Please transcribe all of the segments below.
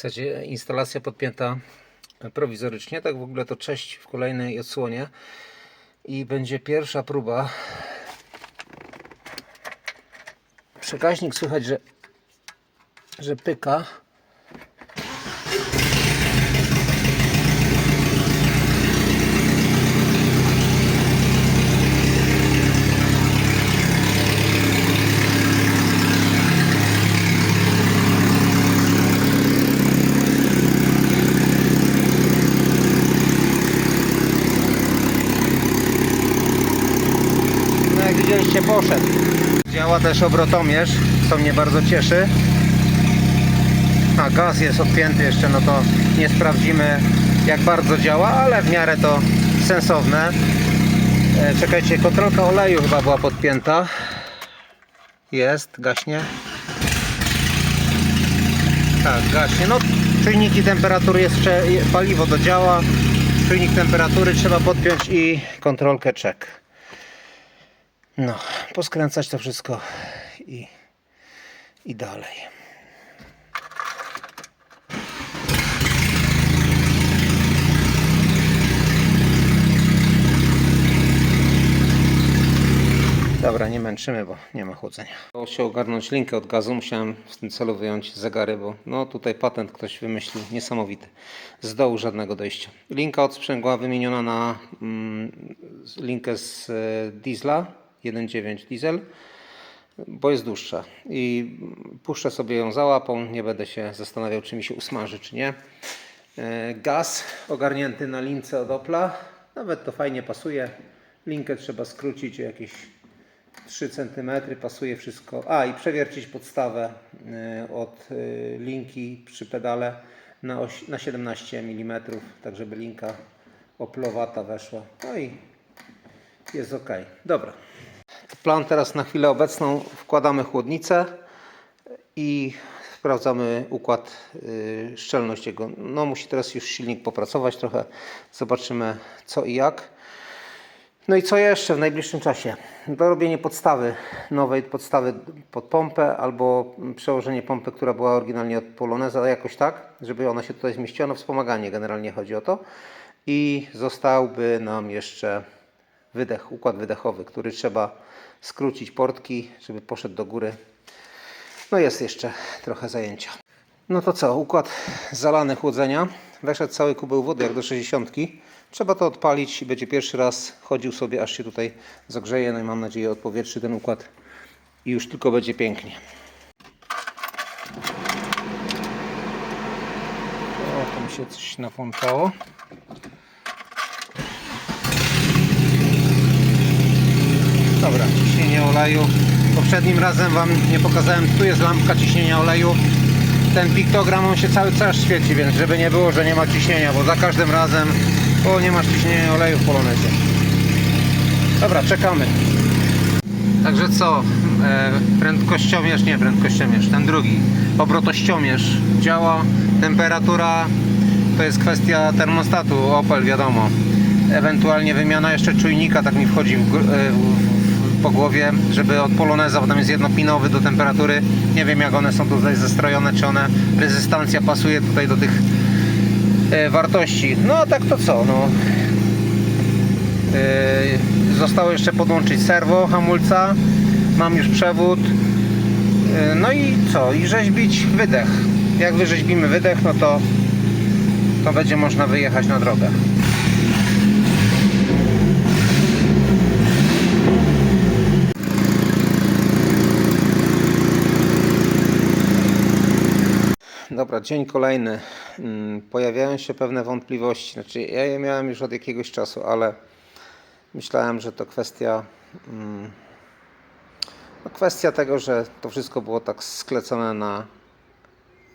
zasadzie instalacja podpięta prowizorycznie. Tak w ogóle to cześć w kolejnej odsłonie. I będzie pierwsza próba. Przekaźnik słychać, że, że pyka. No jak widzieliście poszedł. Działa też obrotomierz, co mnie bardzo cieszy. A gaz jest odpięty jeszcze, no to nie sprawdzimy jak bardzo działa, ale w miarę to sensowne. E, czekajcie, kontrolka oleju chyba była podpięta. Jest, gaśnie. Tak, gaśnie. No, czujniki temperatury jeszcze, paliwo do działa. Czujnik temperatury trzeba podpiąć i kontrolkę check. No, poskręcać to wszystko i, i dalej. Dobra, nie męczymy, bo nie ma chłodzenia. Udało się ogarnąć linkę od gazu. Musiałem w tym celu wyjąć zegary, bo no tutaj patent ktoś wymyślił niesamowity. Z dołu żadnego dojścia. Linka od sprzęgła wymieniona na mm, linkę z e, diesla 1.9 diesel, bo jest dłuższa. I puszczę sobie ją za łapą. Nie będę się zastanawiał, czy mi się usmaży, czy nie. E, Gaz ogarnięty na lince od Opla. Nawet to fajnie pasuje. Linkę trzeba skrócić o jakieś 3 cm, pasuje wszystko. A i przewiercić podstawę y, od y, linki przy pedale na, oś, na 17 mm, tak żeby linka oplowata weszła. No i jest ok. Dobra. Plan teraz na chwilę obecną wkładamy chłodnicę i sprawdzamy układ, y, szczelność jego. No musi teraz już silnik popracować trochę. Zobaczymy co i jak. No i co jeszcze w najbliższym czasie? Dorobienie podstawy, nowej podstawy pod pompę albo przełożenie pompy, która była oryginalnie od Poloneza, jakoś tak, żeby ona się tutaj zmieściła. No wspomaganie generalnie chodzi o to. I zostałby nam jeszcze wydech, układ wydechowy, który trzeba skrócić portki, żeby poszedł do góry. No jest jeszcze trochę zajęcia. No to co, układ zalany chłodzenia. Weszedł cały kubeł wody jak do 60. Trzeba to odpalić i będzie pierwszy raz chodził sobie, aż się tutaj zagrzeje. No i mam nadzieję odpowietrzy ten układ i już tylko będzie pięknie. O, tam się coś napłączało. Dobra, ciśnienie oleju. Poprzednim razem Wam nie pokazałem, tu jest lampka ciśnienia oleju. Ten piktogram on się cały czas świeci, więc żeby nie było, że nie ma ciśnienia, bo za każdym razem o nie masz ciśnienia oleju w polonezie. Dobra, czekamy. Także co, e, prędkościomierz, nie prędkościomierz, ten drugi, obrotościomierz działa, temperatura to jest kwestia termostatu, Opel wiadomo. Ewentualnie wymiana jeszcze czujnika, tak mi wchodzi w, e, w, po głowie, żeby od poloneza, bo tam jest jednopinowy do temperatury. Nie wiem jak one są tutaj zestrojone, czy one, rezystancja pasuje tutaj do tych e, wartości. No a tak to co, no. Yy, Zostało jeszcze podłączyć serwo hamulca. Mam już przewód. Yy, No i co? I rzeźbić wydech. Jak wyrzeźbimy wydech, no to, to będzie można wyjechać na drogę. Dobra, dzień kolejny. Mm, Pojawiają się pewne wątpliwości. Znaczy, ja je miałem już od jakiegoś czasu, ale myślałem, że to kwestia. mm, No, kwestia tego, że to wszystko było tak sklecone na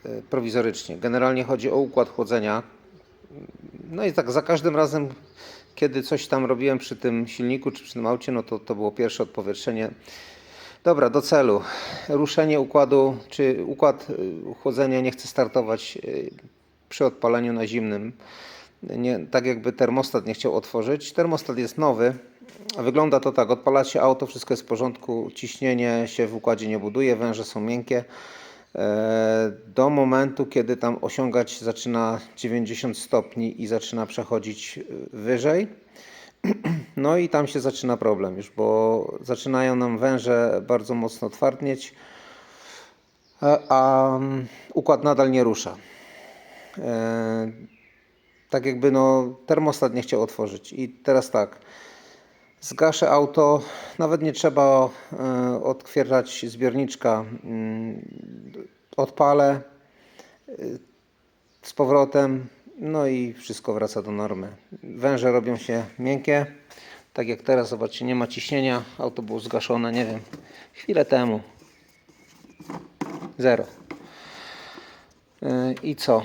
y, prowizorycznie. Generalnie chodzi o układ chłodzenia. No i tak za każdym razem, kiedy coś tam robiłem przy tym silniku czy przy tym aucie, no to to było pierwsze odpowietrzenie. Dobra, do celu. Ruszenie układu, czy układ y, chłodzenia nie chce startować y, przy odpaleniu na zimnym. Nie, tak jakby termostat nie chciał otworzyć. Termostat jest nowy. Wygląda to tak, odpalacie auto, wszystko jest w porządku, ciśnienie się w układzie nie buduje, węże są miękkie. e, do momentu, kiedy tam osiągać zaczyna 90 stopni i zaczyna przechodzić e, wyżej. No i tam się zaczyna problem już, bo zaczynają nam węże bardzo mocno twardnieć, a, a mm, układ nadal nie rusza. E, tak jakby no termostat nie chciał otworzyć. I teraz tak, zgaszę auto, nawet nie trzeba e, odkwierać zbiorniczka, mm, odpalę e, z powrotem, no i wszystko wraca do normy. Węże robią się miękkie, tak jak teraz, zobaczcie, nie ma ciśnienia, auto było zgaszone, nie wiem, chwilę temu. Zero. Yy, I co?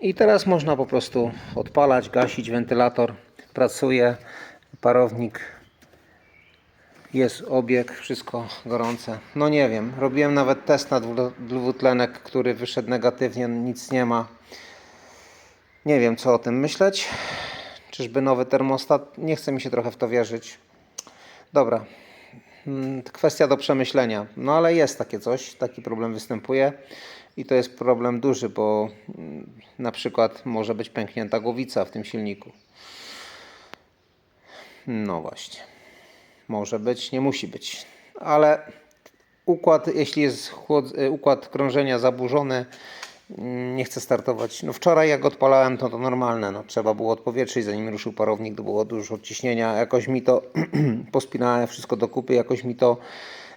I teraz można po prostu odpalać, gasić, wentylator pracuje, parownik jest obieg, wszystko gorące. No nie wiem, robiłem nawet test na dwu- dwutlenek, który wyszedł negatywnie, nic nie ma. Nie wiem co o tym myśleć. Czyżby nowy termostat? Nie chce mi się trochę w to wierzyć. Dobra, Mm, kwestia do przemyślenia. No ale jest takie coś, taki problem występuje i to jest problem duży, bo mm, na przykład może być pęknięta głowica w tym silniku. No właśnie. Może być, nie musi być. Ale układ, jeśli jest układ krążenia zaburzony, nie chce startować. No wczoraj jak odpalałem to to normalne, no trzeba było odpowietrzyć zanim ruszył parownik, to było dużo ciśnienia, jakoś mi to pospinałem wszystko do kupy, jakoś mi to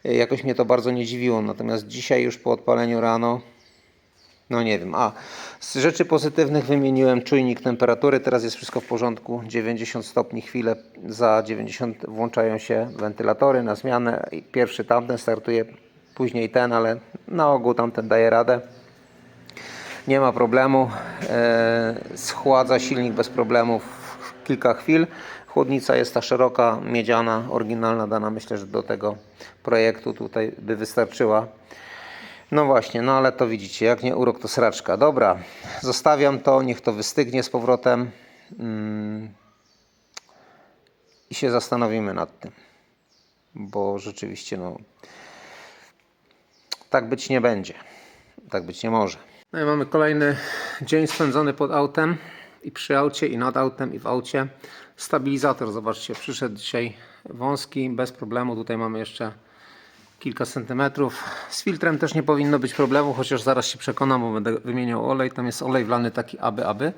jakoś mnie to bardzo nie dziwiło. Natomiast dzisiaj już po odpaleniu rano no nie wiem. A z rzeczy pozytywnych wymieniłem czujnik temperatury. Teraz jest wszystko w porządku. 90 stopni chwilę za 90 włączają się wentylatory na zmianę. Pierwszy tamten startuje, później ten, ale na ogół tamten daje radę. Nie ma problemu. E, schładza silnik bez problemów w kilka chwil. Chłodnica jest ta szeroka, miedziana, oryginalna, dana myślę, że do tego projektu tutaj by wystarczyła. No właśnie, no ale to widzicie, jak nie urok to sraczka. Dobra, zostawiam to, niech to wystygnie z powrotem mm, i się zastanowimy nad tym, bo rzeczywiście no tak być nie będzie, tak być nie może. No i mamy kolejny dzień spędzony pod autem i przy aucie i nad autem i w aucie. Stabilizator, zobaczcie, przyszedł dzisiaj wąski, bez problemu. Tutaj mamy jeszcze kilka centymetrów. Z filtrem też nie powinno być problemu, chociaż zaraz się przekonam, bo będę wymieniał olej. Tam jest olej wlany taki aby, aby.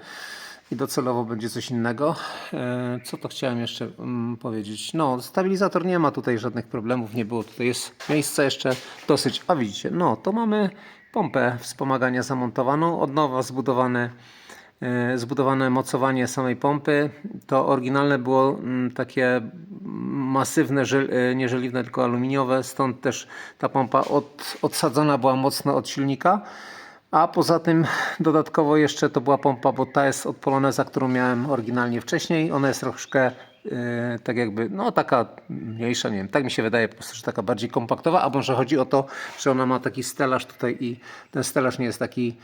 I docelowo będzie coś innego. E, Co to chciałem jeszcze mm, powiedzieć? No, stabilizator nie ma tutaj żadnych problemów, nie było. Tutaj jest miejsce jeszcze dosyć. A widzicie, no to mamy pompę wspomagania zamontowaną, od nowa zbudowany e, zbudowane mocowanie samej pompy. To oryginalne było mm, takie masywne, e, nie żeliwne, tylko aluminiowe, stąd też ta pompa od, odsadzona była mocno od silnika. A poza tym dodatkowo jeszcze to była pompa, bo ta jest od Poloneza, którą miałem oryginalnie wcześniej. Ona jest troszkę e, tak jakby, no taka mniejsza, nie wiem, tak mi się wydaje po prostu, że taka bardziej kompaktowa, a może chodzi o to, że ona ma taki stelaż tutaj i ten stelaż nie jest taki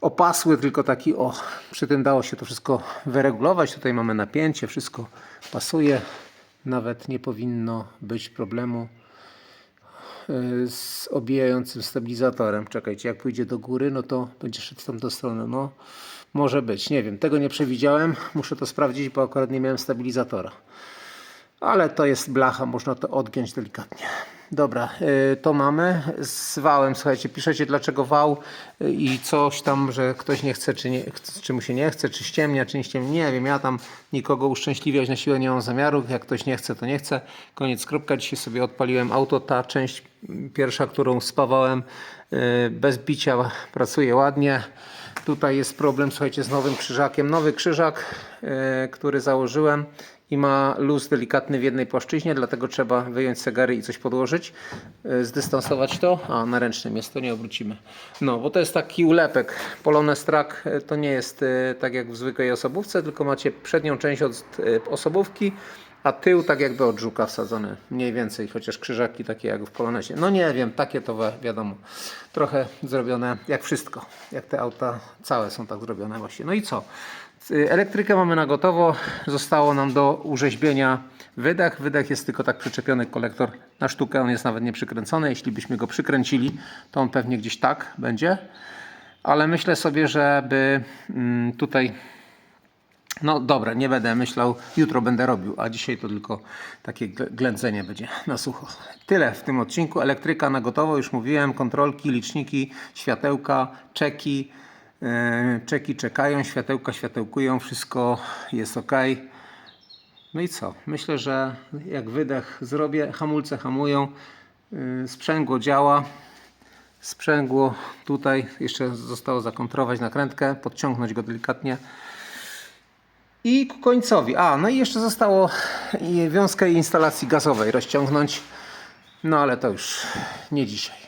opasły, tylko taki o, przy tym dało się to wszystko wyregulować. Tutaj mamy napięcie, wszystko pasuje, nawet nie powinno być problemu z obijającym stabilizatorem. Czekajcie, jak pójdzie do góry, no to będzie szedł w tamtą stronę. No, może być, nie wiem, tego nie przewidziałem. Muszę to sprawdzić, bo akurat nie miałem stabilizatora. Ale to jest blacha, można to odgiąć delikatnie. Dobra, y, to mamy. Z wałem, słuchajcie, piszecie dlaczego wał y, i coś tam, że ktoś nie chce, czy, nie, czy mu się nie chce, czy ściemnia, czy nie ściemnia. Nie wiem, ja tam nikogo uszczęśliwiać na siłę nie mam zamiaru. Jak ktoś nie chce, to nie chce. Koniec, kropka. Dzisiaj sobie odpaliłem auto. Ta część pierwsza, którą spawałem y, bez bicia, pracuje ładnie. Tutaj jest problem, słuchajcie, z nowym krzyżakiem. Nowy krzyżak, który założyłem i ma luz delikatny w jednej płaszczyźnie, dlatego trzeba wyjąć segary i coś podłożyć, y, zdystansować to, a na ręcznym jest, to nie obrócimy. No, bo to jest taki ulepek. Polonez Track y, to nie jest y, tak jak w zwykłej osobówce, tylko macie przednią część od osobówki A tył tak jakby od żuka wsadzony, mniej więcej, chociaż krzyżaki takie jak w Polonesie. No nie wiem, takie to wi- wiadomo, trochę zrobione jak wszystko, jak te auta całe są tak zrobione właśnie. No i co? Y, Elektrykę mamy na gotowo, zostało nam do urzeźbienia wydech. Wydech jest tylko tak przyczepiony kolektor na sztukę, on jest nawet nie przykręcony. Jeśli byśmy go przykręcili, to on pewnie gdzieś tak będzie. Ale myślę sobie, żeby mm, tutaj no dobra, nie będę myślał, jutro będę robił, a dzisiaj to tylko takie gl- ględzenie będzie na sucho. Tyle w tym odcinku. Elektryka na gotowo, już mówiłem, kontrolki, liczniki, światełka, czeki. Yy, czeki czekają, światełka światełkują, wszystko jest ok. No i co? Myślę, że jak wydech zrobię, hamulce hamują, yy, sprzęgło działa. Sprzęgło tutaj jeszcze zostało zakontrować nakrętkę, podciągnąć go delikatnie. I ku końcowi. A, no i jeszcze zostało wiązkę instalacji gazowej rozciągnąć. No ale to już nie dzisiaj.